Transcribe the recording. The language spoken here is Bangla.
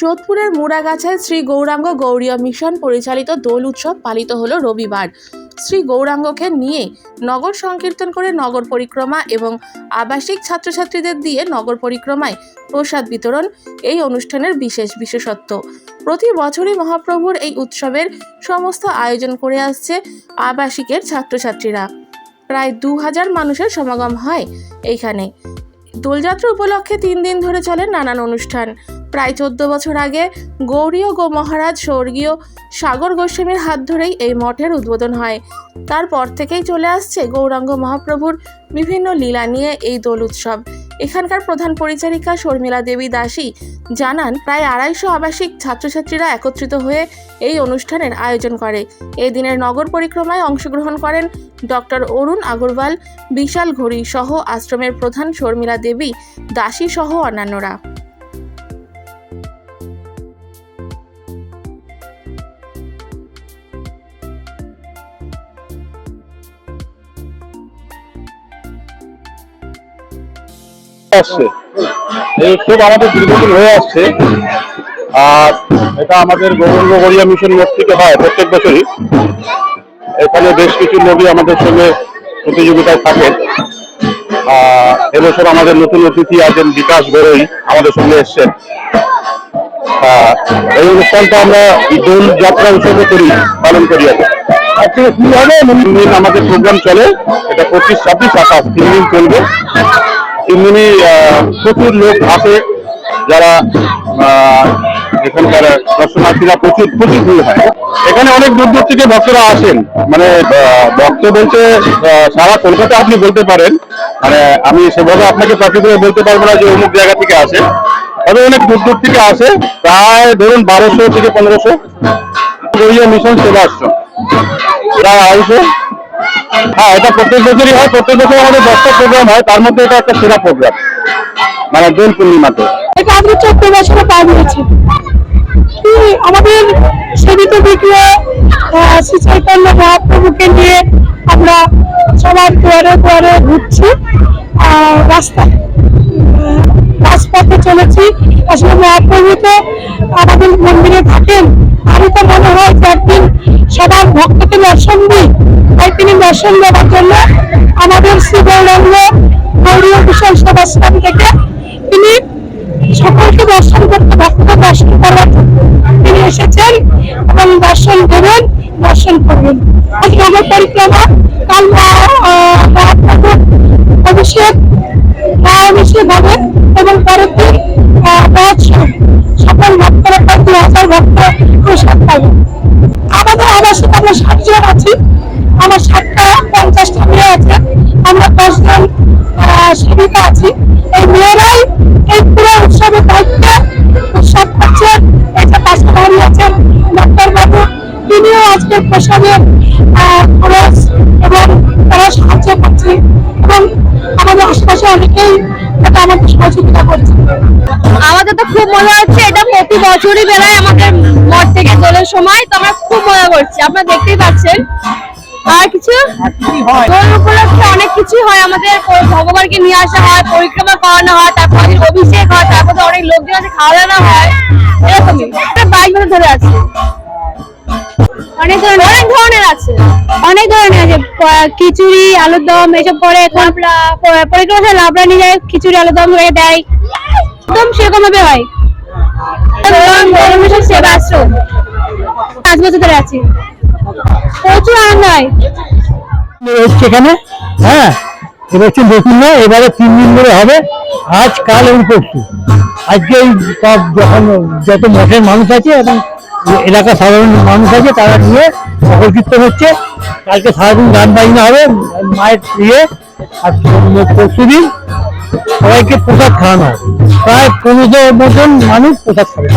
শহরের মুড়াগাছায় শ্রী গৌরাঙ্গ গৌরীয় মিশন পরিচালিত দোল উৎসব পালিত হলো রবিবার। শ্রী গৌরাঙ্গকে নিয়ে নগর সংকীর্তন করে নগর পরিক্রমা এবং আবাসিক ছাত্রছাত্রীদের দিয়ে নগর পরিক্রমায় প্রসাদ বিতরণ, এই অনুষ্ঠানের বিশেষ বিশেষত্ব। প্রতি বছরই মহাপ্রভুর এই উৎসবের সমস্ত আয়োজন করে আসছে আবাসিকের ছাত্রছাত্রীরা। প্রায় দু হাজার মানুষের সমাগম হয় এইখানে। দোলযাত্রা উপলক্ষে তিন দিন ধরে চলে নানান অনুষ্ঠান। প্রায় চোদ্দ বছর আগে গৌরীয় গো মহারাজ স্বর্গীয় সাগর গোস্বামীর হাত ধরেই এই মঠের উদ্বোধন হয়। তারপর থেকেই চলে আসছে গৌরাঙ্গ মহাপ্রভুর বিভিন্ন লীলা নিয়ে এই দোল উৎসব। এখানকার প্রধান পরিচারিকা শর্মিলা দেবী দাসী জানান, প্রায় আড়াইশো আবাসিক ছাত্রছাত্রীরা একত্রিত হয়ে এই অনুষ্ঠানের আয়োজন করে। এই দিনের নগর পরিক্রমায় অংশগ্রহণ করেন ডক্টর অরুণ আগরওয়াল, বিশাল ঘড়ি সহ আশ্রমের প্রধান শর্মিলা দেবী, দাসী সহ অন্যান্যরা। আসছে এই আমাদের দীর্ঘদিন হয়ে আসছে। আর এটা আমাদের গৌরঙ্গ গড়িয়া মিশন হয় প্রত্যেক বছরই। এখানে বেশ কিছু লোকই আমাদের সঙ্গে প্রতিযোগিতায় এবছর আমাদের নতুন অতিথি আছেন বিকাশ গড়ই আমাদের সঙ্গে এসছেন। এই অনুষ্ঠানটা আমরা দোল যাত্রা উৎসবে করি, পালন করি। আজকে আমাদের প্রোগ্রাম চলে, এটা পঁচিশ ছাব্বিশ সাতাশ তিন দিন চলবে। আহ, প্রচুর লোক আসে যারা এখানকার দর্শনার্থীরা প্রচুর প্রচুর ভিড় হয়। এখানে অনেক দূর দূর থেকে ভক্তরা আসেন। মানে ভক্ত বলতে সারা কলকাতা আপনি বলতে পারেন। মানে আমি সেভাবে আপনাকে প্রাকৃতিক বলতে পারব না যে অমুক জায়গা থেকে আসে তবে অনেক দূর দূর থেকে আসে। প্রায় ধরুন বারোশো থেকে পনেরোশো। মিশন সেবা আশ্রম প্রায় আড়াইশো। হ্যাঁ এটা প্রত্যেক বছরই হয়, প্রত্যেক বছর আমাদের দশটা প্রোগ্রাম হয়, তার মধ্যে এটা একটা সেরা প্রোগ্রাম মানে দোল পূর্ণিমাতে। আজকে চোদ্দ বছরে পা দিয়েছে আমাদের সেবিত বিক্রিয়া মহাপ্রভুকে নিয়ে আমরা সবার দুয়ারে দুয়ারে ঘুরছি রাস্তায় রাজপথে চলেছি। আসলে মহাপ্রভু তো আমাদের থাকেন আমি তো মনে হয় যে একদিন সবার ভক্তকে দর্শন দিই। তাই তিনি দর্শন দেওয়ার জন্য আমাদের শ্রী গৌরীয় বিশাল সভাশ্রম থেকে তিনি সকলকে দর্শন করতে ভক্তদের দর্শন করার তিনি এসেছেন এবং দর্শন দেবেন দর্শন করবেন আজ নগর পরিক্রমা, কাল অভিষেক মহাঅভিষেক হবে এবং আছে। আমরা দশজন সেবিকা আছি। এই মেয়েরাই এই পুরো উৎসবের দায়িত্বে উৎসব করছেন। যে পাশে দাঁড়িয়ে আছেন ডাক্তার বাবু, তিনিও আজকে প্রসাদের খরচ এবং তারা সাহায্য করছে। এবং আমাদের আশেপাশে অনেকেই এটা আমাদের সহযোগিতা করছে। আমাদের তো খুব মজা হচ্ছে, এটা প্রতি বছরই বেরোয় আমাদের মঠ থেকে দোলের সময়, তো আমরা খুব মজা করছি। আপনারা দেখতেই পাচ্ছেন। আর কিছু? দোল উপলক্ষে অনেক কিছুই হয়। আমাদের ভগবানকে নিয়ে আসা হয় পরিক্রমা করানো হয় তারপর অভিষেক হয় তারপর অনেক লোকজন আছে খাওয়া দাওয়া হয়। এরকমই। একটা বাইক ধরে ধরে আছে। অনেক ধরনের অনেক ধরনের আছে। অনেক ধরনের আছে। খিচুড়ি আলুর দম এসব পরে লাবড়া। পরিক্রমা লাবড়া নিয়ে যায় খিচুড়ি আলুর দম হয়ে দেয়। একদম সেরকম ভাবে হয়। গরমের সেবা আশ্রম পাঁচ বছর ধরে আছি। প্রচুর আনন্দ হয়, এবার হচ্ছে নতুন নয়, এবারে তিন দিন ধরে হবে। আজ, কাল এবং পরশু। আজকে এই সব যখন যত মঠের মানুষ আছে এবং এলাকার সাধারণ মানুষ আছে, তারা নিয়ে সকল কীর্তন হচ্ছে। কালকে সারাদিন গান বাজনা হবে, মায়ের ইয়ে আর পরশু দিন সবাইকে প্রসাদ খাওয়ানো হবে। প্রায় পনেরোশো মতন মানুষ প্রসাদ খাবে।